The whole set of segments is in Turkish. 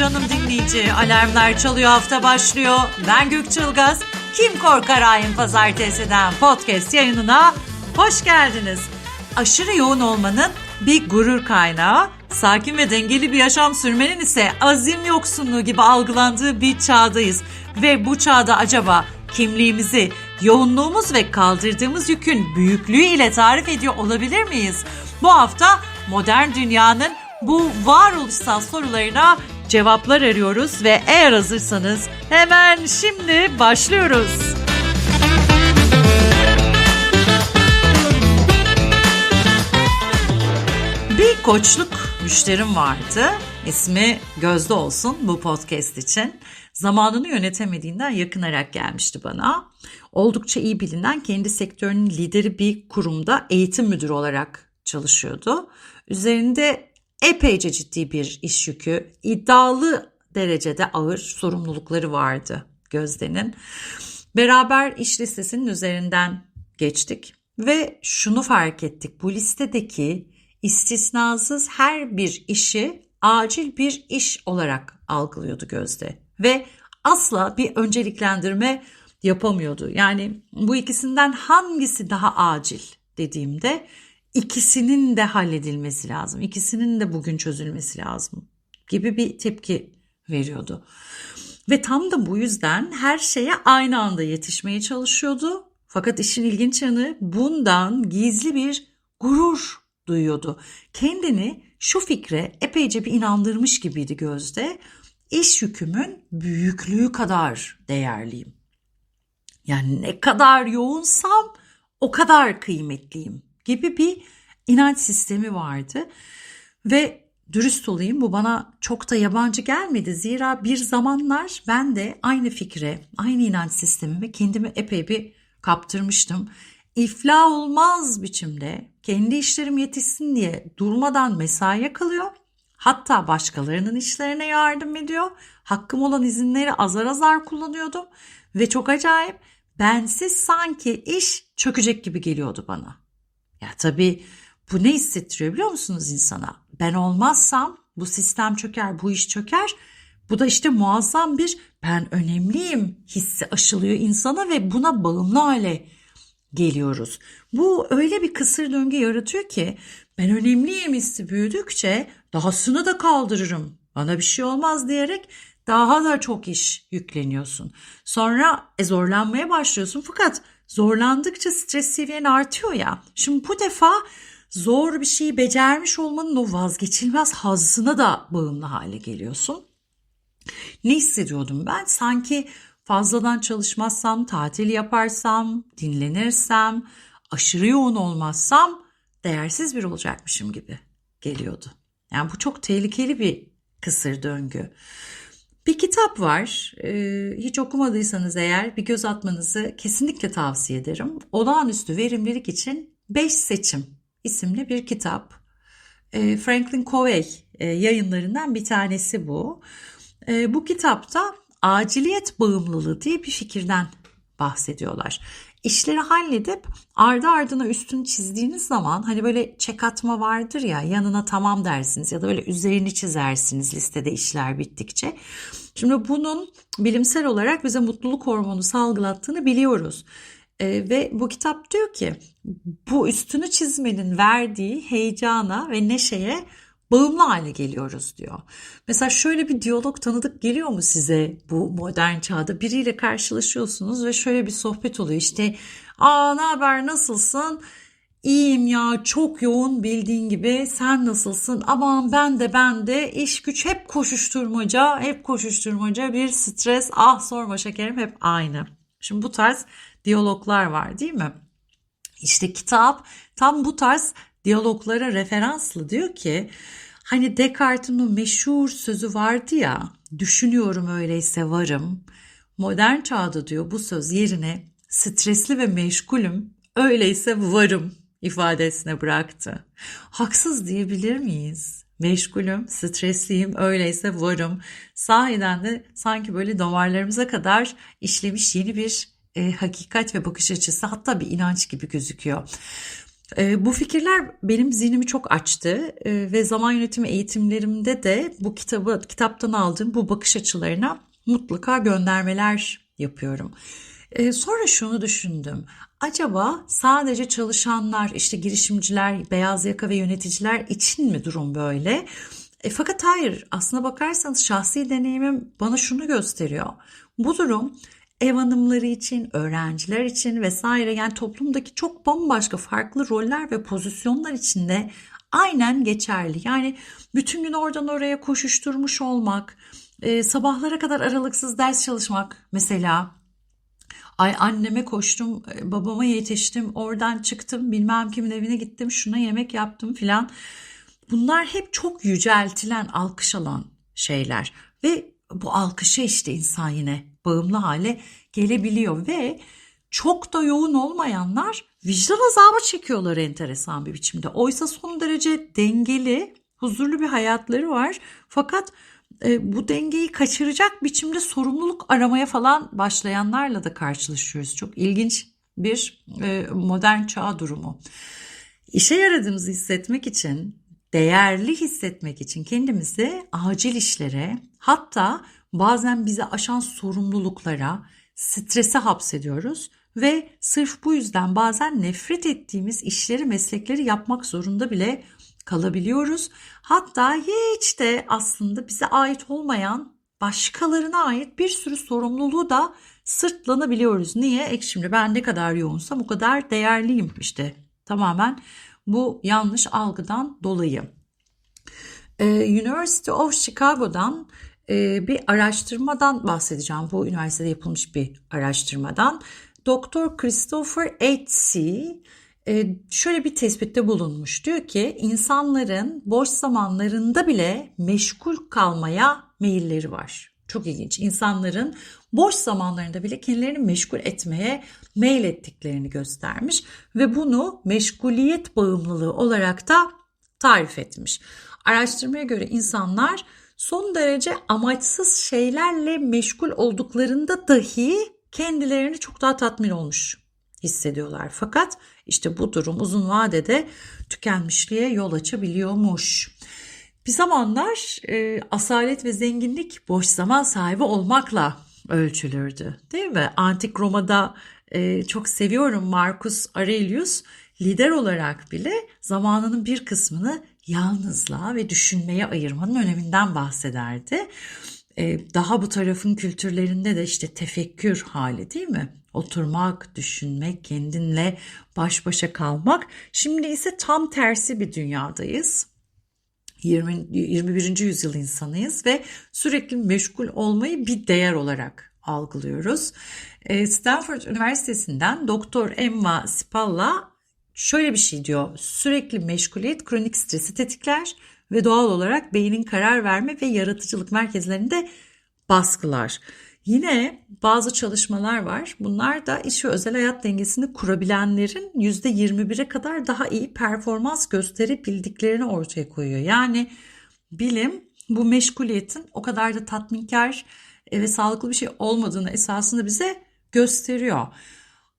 canım dinleyici. Alarmlar çalıyor hafta başlıyor. Ben Gökçılgaz. Kim korkar ayın pazartesiden podcast yayınına hoş geldiniz. Aşırı yoğun olmanın bir gurur kaynağı, sakin ve dengeli bir yaşam sürmenin ise azim yoksunluğu gibi algılandığı bir çağdayız. Ve bu çağda acaba kimliğimizi, yoğunluğumuz ve kaldırdığımız yükün büyüklüğü ile tarif ediyor olabilir miyiz? Bu hafta modern dünyanın bu varoluşsal sorularına cevaplar arıyoruz ve eğer hazırsanız hemen şimdi başlıyoruz. Bir koçluk müşterim vardı. İsmi Gözde olsun bu podcast için. Zamanını yönetemediğinden yakınarak gelmişti bana. Oldukça iyi bilinen kendi sektörünün lideri bir kurumda eğitim müdürü olarak çalışıyordu. Üzerinde epeyce ciddi bir iş yükü, iddialı derecede ağır sorumlulukları vardı Gözde'nin. Beraber iş listesinin üzerinden geçtik ve şunu fark ettik. Bu listedeki istisnasız her bir işi acil bir iş olarak algılıyordu Gözde ve asla bir önceliklendirme yapamıyordu. Yani bu ikisinden hangisi daha acil dediğimde ikisinin de halledilmesi lazım. İkisinin de bugün çözülmesi lazım gibi bir tepki veriyordu. Ve tam da bu yüzden her şeye aynı anda yetişmeye çalışıyordu. Fakat işin ilginç yanı bundan gizli bir gurur duyuyordu. Kendini şu fikre epeyce bir inandırmış gibiydi gözde. İş yükümün büyüklüğü kadar değerliyim. Yani ne kadar yoğunsam o kadar kıymetliyim gibi bir inanç sistemi vardı. Ve dürüst olayım bu bana çok da yabancı gelmedi. Zira bir zamanlar ben de aynı fikre, aynı inanç sistemime kendimi epey bir kaptırmıştım. İflah olmaz biçimde kendi işlerim yetişsin diye durmadan mesaiye kalıyor. Hatta başkalarının işlerine yardım ediyor. Hakkım olan izinleri azar azar kullanıyordum. Ve çok acayip bensiz sanki iş çökecek gibi geliyordu bana. Ya tabii bu ne hissettiriyor biliyor musunuz insana? Ben olmazsam bu sistem çöker, bu iş çöker. Bu da işte muazzam bir ben önemliyim hissi aşılıyor insana ve buna bağımlı hale geliyoruz. Bu öyle bir kısır döngü yaratıyor ki ben önemliyim hissi büyüdükçe dahasını da kaldırırım. Bana bir şey olmaz diyerek daha da çok iş yükleniyorsun. Sonra e, zorlanmaya başlıyorsun fakat zorlandıkça stres seviyen artıyor ya. Şimdi bu defa zor bir şeyi becermiş olmanın o vazgeçilmez hazzına da bağımlı hale geliyorsun. Ne hissediyordum ben? Sanki fazladan çalışmazsam, tatil yaparsam, dinlenirsem, aşırı yoğun olmazsam değersiz bir olacakmışım gibi geliyordu. Yani bu çok tehlikeli bir kısır döngü. Bir kitap var. Ee, hiç okumadıysanız eğer bir göz atmanızı kesinlikle tavsiye ederim. Olağanüstü verimlilik için 5 seçim isimli bir kitap. Ee, Franklin Covey e, yayınlarından bir tanesi bu. Ee, bu kitapta aciliyet bağımlılığı diye bir fikirden bahsediyorlar. İşleri halledip ardı ardına üstünü çizdiğiniz zaman hani böyle çek atma vardır ya yanına tamam dersiniz ya da böyle üzerini çizersiniz listede işler bittikçe. Şimdi bunun bilimsel olarak bize mutluluk hormonu salgılattığını biliyoruz. Ee, ve bu kitap diyor ki bu üstünü çizmenin verdiği heyecana ve neşeye bağımlı hale geliyoruz diyor. Mesela şöyle bir diyalog tanıdık geliyor mu size bu modern çağda? Biriyle karşılaşıyorsunuz ve şöyle bir sohbet oluyor. İşte aa ne haber nasılsın? İyiyim ya çok yoğun bildiğin gibi sen nasılsın? Aman ben de ben de iş güç hep koşuşturmaca hep koşuşturmaca bir stres ah sorma şekerim hep aynı. Şimdi bu tarz diyaloglar var değil mi? İşte kitap tam bu tarz diyaloglara referanslı diyor ki hani Descartes'in o meşhur sözü vardı ya düşünüyorum öyleyse varım. Modern çağda diyor bu söz yerine stresli ve meşgulüm öyleyse varım ifadesine bıraktı. Haksız diyebilir miyiz? Meşgulüm, stresliyim, öyleyse varım. Sahiden de sanki böyle damarlarımıza kadar işlemiş yeni bir e, hakikat ve bakış açısı hatta bir inanç gibi gözüküyor. E, bu fikirler benim zihnimi çok açtı e, ve zaman yönetimi eğitimlerimde de bu kitabı kitaptan aldığım bu bakış açılarına mutlaka göndermeler yapıyorum. E, sonra şunu düşündüm. Acaba sadece çalışanlar, işte girişimciler, beyaz yaka ve yöneticiler için mi durum böyle? E, fakat hayır, aslına bakarsanız şahsi deneyimim bana şunu gösteriyor. Bu durum ev hanımları için, öğrenciler için vesaire yani toplumdaki çok bambaşka farklı roller ve pozisyonlar içinde aynen geçerli. Yani bütün gün oradan oraya koşuşturmuş olmak, e, sabahlara kadar aralıksız ders çalışmak mesela. Ay anneme koştum, e, babama yetiştim, oradan çıktım, bilmem kimin evine gittim, şuna yemek yaptım filan. Bunlar hep çok yüceltilen, alkış alan şeyler ve bu alkışa işte insan yine bağımlı hale gelebiliyor ve çok da yoğun olmayanlar vicdan azabı çekiyorlar enteresan bir biçimde. Oysa son derece dengeli, huzurlu bir hayatları var. Fakat e, bu dengeyi kaçıracak biçimde sorumluluk aramaya falan başlayanlarla da karşılaşıyoruz. Çok ilginç bir e, modern çağ durumu. İşe yaradığımızı hissetmek için, değerli hissetmek için kendimizi acil işlere, hatta bazen bize aşan sorumluluklara, strese hapsediyoruz ve sırf bu yüzden bazen nefret ettiğimiz işleri, meslekleri yapmak zorunda bile kalabiliyoruz. Hatta hiç de aslında bize ait olmayan başkalarına ait bir sürü sorumluluğu da sırtlanabiliyoruz. Niye? Ek şimdi ben ne kadar yoğunsam o kadar değerliyim işte. Tamamen bu yanlış algıdan dolayı. Ee, University of Chicago'dan e, bir araştırmadan bahsedeceğim. Bu üniversitede yapılmış bir araştırmadan. Doktor Christopher Atesey e, şöyle bir tespitte bulunmuş. Diyor ki insanların boş zamanlarında bile meşgul kalmaya meyilleri var. Çok ilginç. İnsanların boş zamanlarında bile kendilerini meşgul etmeye meyil ettiklerini göstermiş ve bunu meşguliyet bağımlılığı olarak da tarif etmiş. Araştırmaya göre insanlar son derece amaçsız şeylerle meşgul olduklarında dahi kendilerini çok daha tatmin olmuş hissediyorlar. Fakat işte bu durum uzun vadede tükenmişliğe yol açabiliyormuş. Bir zamanlar e, asalet ve zenginlik boş zaman sahibi olmakla ölçülürdü. Değil mi? Antik Roma'da e, çok seviyorum Marcus Aurelius lider olarak bile zamanının bir kısmını yalnızlığa ve düşünmeye ayırmanın öneminden bahsederdi. Ee, daha bu tarafın kültürlerinde de işte tefekkür hali değil mi? Oturmak, düşünmek, kendinle baş başa kalmak. Şimdi ise tam tersi bir dünyadayız. 20, 21. yüzyıl insanıyız ve sürekli meşgul olmayı bir değer olarak algılıyoruz. Ee, Stanford Üniversitesi'nden Doktor Emma Spalla şöyle bir şey diyor. Sürekli meşguliyet kronik stresi tetikler ve doğal olarak beynin karar verme ve yaratıcılık merkezlerinde baskılar. Yine bazı çalışmalar var. Bunlar da iş ve özel hayat dengesini kurabilenlerin %21'e kadar daha iyi performans gösterebildiklerini ortaya koyuyor. Yani bilim bu meşguliyetin o kadar da tatminkar ve sağlıklı bir şey olmadığını esasında bize gösteriyor.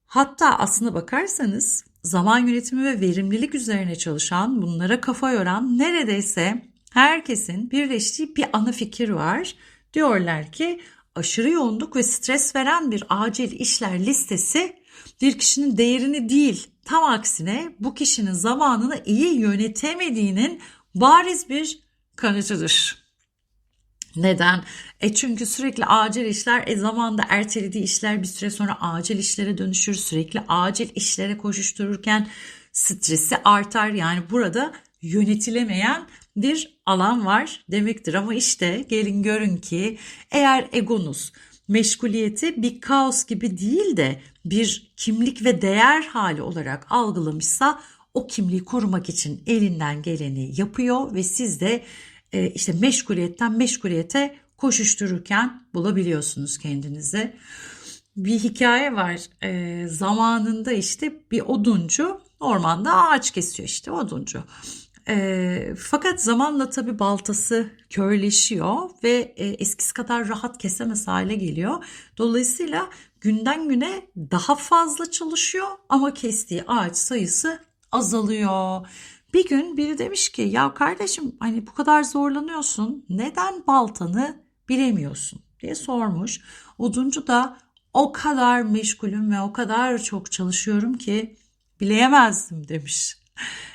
Hatta aslına bakarsanız zaman yönetimi ve verimlilik üzerine çalışan, bunlara kafa yoran neredeyse herkesin birleştiği bir ana fikir var. Diyorlar ki aşırı yoğunluk ve stres veren bir acil işler listesi bir kişinin değerini değil, tam aksine bu kişinin zamanını iyi yönetemediğinin bariz bir kanıtıdır. Neden? E çünkü sürekli acil işler, e zamanda ertelediği işler bir süre sonra acil işlere dönüşür. Sürekli acil işlere koşuştururken stresi artar. Yani burada yönetilemeyen bir alan var demektir. Ama işte gelin görün ki eğer egonuz meşguliyeti bir kaos gibi değil de bir kimlik ve değer hali olarak algılamışsa o kimliği korumak için elinden geleni yapıyor ve siz de e, işte meşguliyetten meşguliyete koşuştururken bulabiliyorsunuz kendinizi. Bir hikaye var e, zamanında işte bir oduncu ormanda ağaç kesiyor işte oduncu. E, fakat zamanla tabii baltası körleşiyor ve e, eskisi kadar rahat kesemez hale geliyor. Dolayısıyla günden güne daha fazla çalışıyor ama kestiği ağaç sayısı azalıyor. Bir gün biri demiş ki ya kardeşim hani bu kadar zorlanıyorsun neden baltanı bilemiyorsun diye sormuş. Oduncu da o kadar meşgulüm ve o kadar çok çalışıyorum ki bileyemezdim demiş.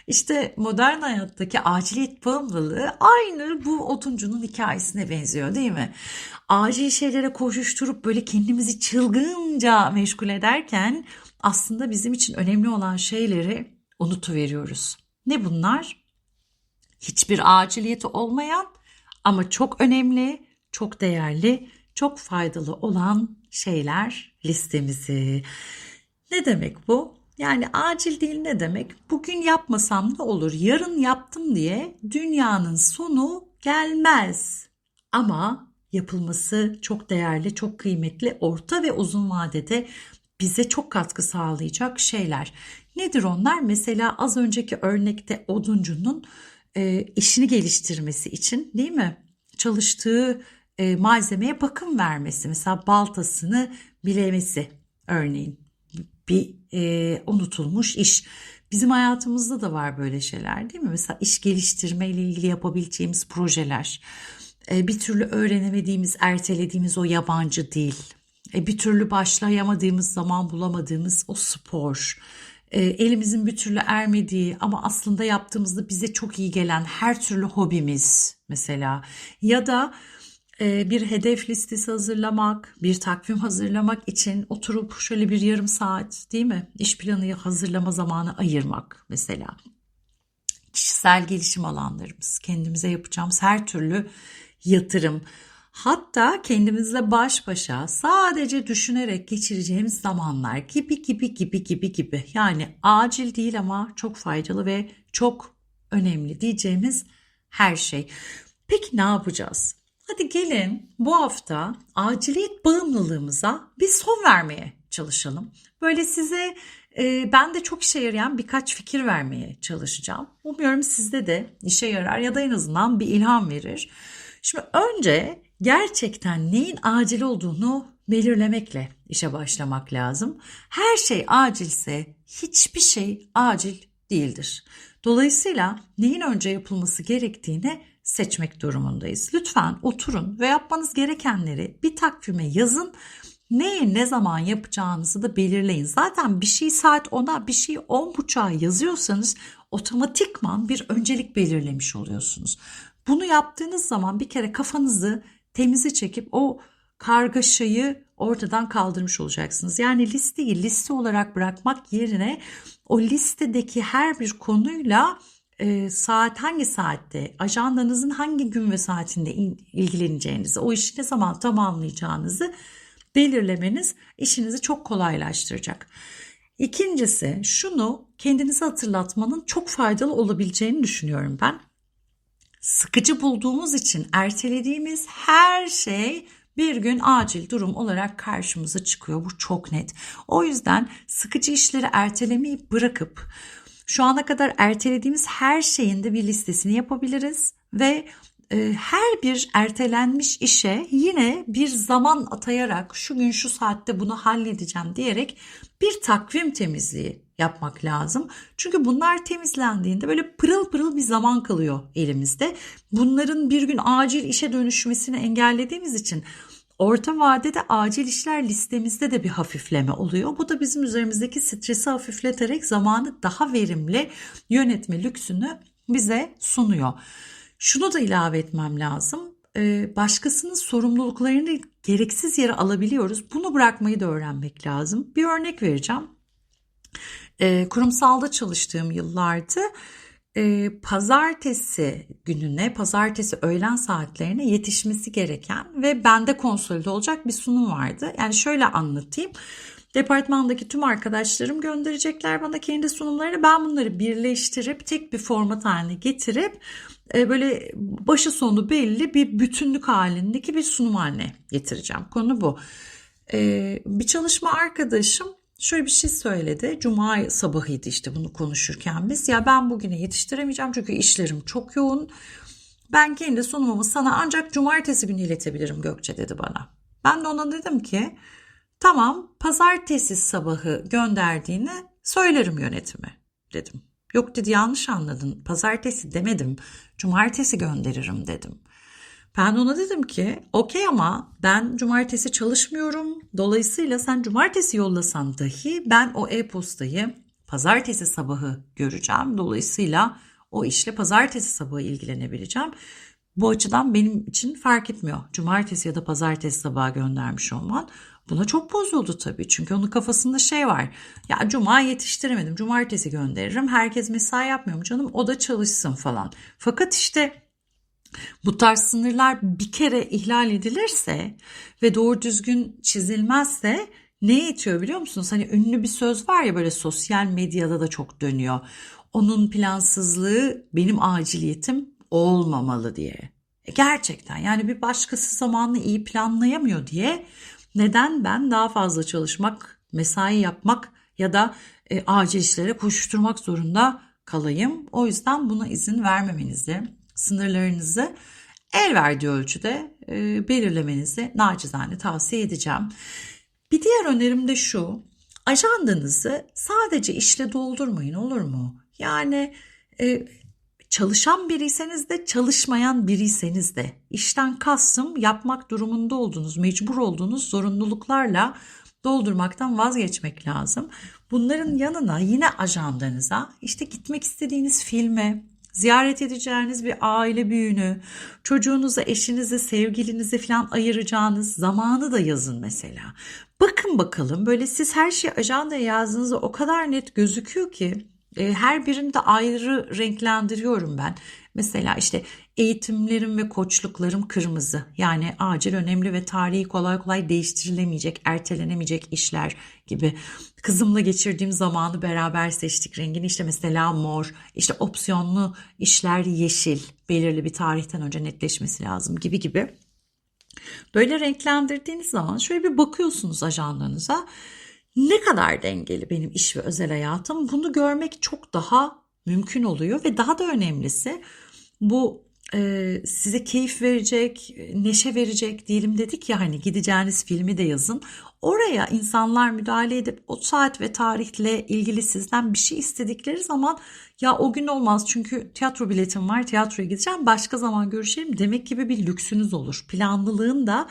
İşte modern hayattaki aciliyet bağımlılığı aynı bu otuncunun hikayesine benziyor değil mi? Acil şeylere koşuşturup böyle kendimizi çılgınca meşgul ederken aslında bizim için önemli olan şeyleri unutuveriyoruz. Ne bunlar? Hiçbir aciliyeti olmayan ama çok önemli, çok değerli, çok faydalı olan şeyler listemizi. Ne demek bu? Yani acil değil ne demek? Bugün yapmasam da olur. Yarın yaptım diye dünyanın sonu gelmez. Ama yapılması çok değerli, çok kıymetli, orta ve uzun vadede bize çok katkı sağlayacak şeyler. Nedir onlar? Mesela az önceki örnekte oduncunun e, işini geliştirmesi için değil mi? Çalıştığı e, malzemeye bakım vermesi. Mesela baltasını bilemesi örneğin bir e, unutulmuş iş. Bizim hayatımızda da var böyle şeyler değil mi? Mesela iş geliştirme ile ilgili yapabileceğimiz projeler. E, bir türlü öğrenemediğimiz, ertelediğimiz o yabancı dil. E, bir türlü başlayamadığımız zaman bulamadığımız o spor. E, elimizin bir türlü ermediği ama aslında yaptığımızda bize çok iyi gelen her türlü hobimiz mesela. Ya da bir hedef listesi hazırlamak, bir takvim hazırlamak için oturup şöyle bir yarım saat değil mi? İş planı hazırlama zamanı ayırmak mesela. Kişisel gelişim alanlarımız, kendimize yapacağımız her türlü yatırım. Hatta kendimizle baş başa sadece düşünerek geçireceğimiz zamanlar gibi gibi gibi gibi gibi. Yani acil değil ama çok faydalı ve çok önemli diyeceğimiz her şey. Peki ne yapacağız? Hadi gelin bu hafta aciliyet bağımlılığımıza bir son vermeye çalışalım. Böyle size e, ben de çok işe yarayan birkaç fikir vermeye çalışacağım. Umuyorum sizde de işe yarar ya da en azından bir ilham verir. Şimdi önce gerçekten neyin acil olduğunu belirlemekle işe başlamak lazım. Her şey acilse hiçbir şey acil değildir. Dolayısıyla neyin önce yapılması gerektiğini seçmek durumundayız. Lütfen oturun ve yapmanız gerekenleri bir takvime yazın. Neyi ne zaman yapacağınızı da belirleyin. Zaten bir şey saat 10'a bir şey 10.30'a yazıyorsanız otomatikman bir öncelik belirlemiş oluyorsunuz. Bunu yaptığınız zaman bir kere kafanızı temize çekip o kargaşayı ortadan kaldırmış olacaksınız. Yani listeyi liste olarak bırakmak yerine o listedeki her bir konuyla e, saat hangi saatte, ajandanızın hangi gün ve saatinde ilgileneceğinizi, o işi ne zaman tamamlayacağınızı belirlemeniz işinizi çok kolaylaştıracak. İkincisi şunu kendinize hatırlatmanın çok faydalı olabileceğini düşünüyorum ben. Sıkıcı bulduğumuz için ertelediğimiz her şey bir gün acil durum olarak karşımıza çıkıyor. Bu çok net. O yüzden sıkıcı işleri ertelemeyi bırakıp şu ana kadar ertelediğimiz her şeyin de bir listesini yapabiliriz ve e, her bir ertelenmiş işe yine bir zaman atayarak şu gün şu saatte bunu halledeceğim diyerek bir takvim temizliği yapmak lazım. Çünkü bunlar temizlendiğinde böyle pırıl pırıl bir zaman kalıyor elimizde. Bunların bir gün acil işe dönüşmesini engellediğimiz için Orta vadede acil işler listemizde de bir hafifleme oluyor. Bu da bizim üzerimizdeki stresi hafifleterek zamanı daha verimli yönetme lüksünü bize sunuyor. Şunu da ilave etmem lazım. Ee, başkasının sorumluluklarını gereksiz yere alabiliyoruz. Bunu bırakmayı da öğrenmek lazım. Bir örnek vereceğim. Ee, kurumsalda çalıştığım yıllarda pazartesi gününe, pazartesi öğlen saatlerine yetişmesi gereken ve bende konsolide olacak bir sunum vardı. Yani şöyle anlatayım. Departmandaki tüm arkadaşlarım gönderecekler bana kendi sunumlarını. Ben bunları birleştirip tek bir format haline getirip böyle başı sonu belli bir bütünlük halindeki bir sunum haline getireceğim. Konu bu. Bir çalışma arkadaşım şöyle bir şey söyledi. Cuma sabahıydı işte bunu konuşurken biz. Ya ben bugüne yetiştiremeyeceğim çünkü işlerim çok yoğun. Ben kendi sunumumu sana ancak cumartesi günü iletebilirim Gökçe dedi bana. Ben de ona dedim ki tamam pazartesi sabahı gönderdiğini söylerim yönetime dedim. Yok dedi yanlış anladın. Pazartesi demedim. Cumartesi gönderirim dedim. Ben ona dedim ki okey ama ben cumartesi çalışmıyorum. Dolayısıyla sen cumartesi yollasan dahi ben o e-postayı pazartesi sabahı göreceğim. Dolayısıyla o işle pazartesi sabahı ilgilenebileceğim. Bu açıdan benim için fark etmiyor. Cumartesi ya da pazartesi sabahı göndermiş olman. Buna çok bozuldu tabii. Çünkü onun kafasında şey var. Ya cuma yetiştiremedim. Cumartesi gönderirim. Herkes mesai yapmıyor mu canım? O da çalışsın falan. Fakat işte bu tarz sınırlar bir kere ihlal edilirse ve doğru düzgün çizilmezse ne yetiyor biliyor musunuz? Hani ünlü bir söz var ya böyle sosyal medyada da çok dönüyor. Onun plansızlığı benim aciliyetim olmamalı diye. E gerçekten yani bir başkası zamanını iyi planlayamıyor diye neden ben daha fazla çalışmak, mesai yapmak ya da e, acil işlere koşuşturmak zorunda kalayım? O yüzden buna izin vermemenizi, sınırlarınızı el verdiği ölçüde e, belirlemenizi nacizane tavsiye edeceğim. Bir diğer önerim de şu. Ajandanızı sadece işle doldurmayın olur mu? Yani e, çalışan biriyseniz de çalışmayan biriyseniz de işten kastım yapmak durumunda olduğunuz, mecbur olduğunuz zorunluluklarla doldurmaktan vazgeçmek lazım. Bunların yanına yine ajandanıza işte gitmek istediğiniz filme, ziyaret edeceğiniz bir aile büyüğünü, çocuğunuza, eşinize, sevgilinize falan ayıracağınız zamanı da yazın mesela. Bakın bakalım böyle siz her şeyi ajandaya yazdığınızda o kadar net gözüküyor ki e, her birini de ayrı renklendiriyorum ben. Mesela işte eğitimlerim ve koçluklarım kırmızı. Yani acil, önemli ve tarihi kolay kolay değiştirilemeyecek, ertelenemeyecek işler gibi. Kızımla geçirdiğim zamanı beraber seçtik rengini. İşte mesela mor, işte opsiyonlu işler yeşil. Belirli bir tarihten önce netleşmesi lazım gibi gibi. Böyle renklendirdiğiniz zaman şöyle bir bakıyorsunuz ajandanıza ne kadar dengeli benim iş ve özel hayatım bunu görmek çok daha mümkün oluyor ve daha da önemlisi bu e, size keyif verecek, neşe verecek diyelim dedik ya hani gideceğiniz filmi de yazın. Oraya insanlar müdahale edip o saat ve tarihle ilgili sizden bir şey istedikleri zaman ya o gün olmaz çünkü tiyatro biletim var tiyatroya gideceğim başka zaman görüşelim demek gibi bir lüksünüz olur. Planlılığın da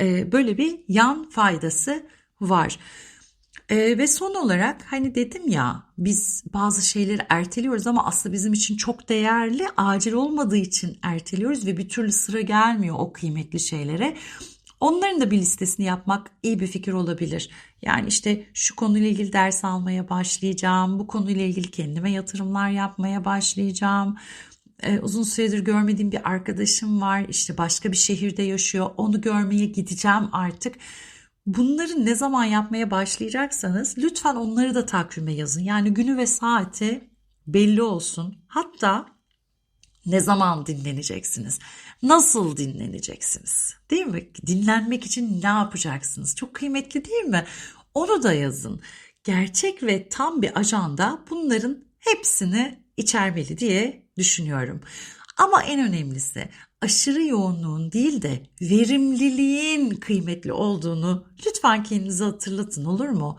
e, böyle bir yan faydası var. Ee, ve son olarak hani dedim ya biz bazı şeyleri erteliyoruz ama aslında bizim için çok değerli acil olmadığı için erteliyoruz ve bir türlü sıra gelmiyor o kıymetli şeylere. Onların da bir listesini yapmak iyi bir fikir olabilir. Yani işte şu konuyla ilgili ders almaya başlayacağım, bu konuyla ilgili kendime yatırımlar yapmaya başlayacağım. Ee, uzun süredir görmediğim bir arkadaşım var, işte başka bir şehirde yaşıyor, onu görmeye gideceğim artık. Bunları ne zaman yapmaya başlayacaksanız lütfen onları da takvime yazın. Yani günü ve saati belli olsun. Hatta ne zaman dinleneceksiniz? Nasıl dinleneceksiniz? Değil mi? Dinlenmek için ne yapacaksınız? Çok kıymetli değil mi? Onu da yazın. Gerçek ve tam bir ajanda bunların hepsini içermeli diye düşünüyorum. Ama en önemlisi aşırı yoğunluğun değil de verimliliğin kıymetli olduğunu lütfen kendinize hatırlatın olur mu?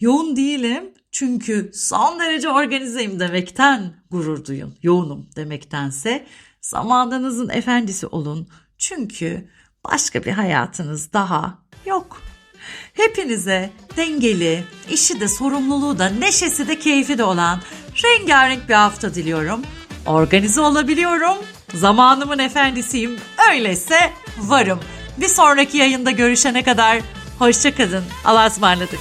Yoğun değilim çünkü son derece organizeyim demekten gurur duyun. Yoğunum demektense zamanınızın efendisi olun. Çünkü başka bir hayatınız daha yok. Hepinize dengeli, işi de sorumluluğu da neşesi de keyfi de olan rengarenk bir hafta diliyorum. Organize olabiliyorum. Zamanımın efendisiyim. Öyleyse varım. Bir sonraki yayında görüşene kadar hoşçakalın. Allah'a ısmarladık.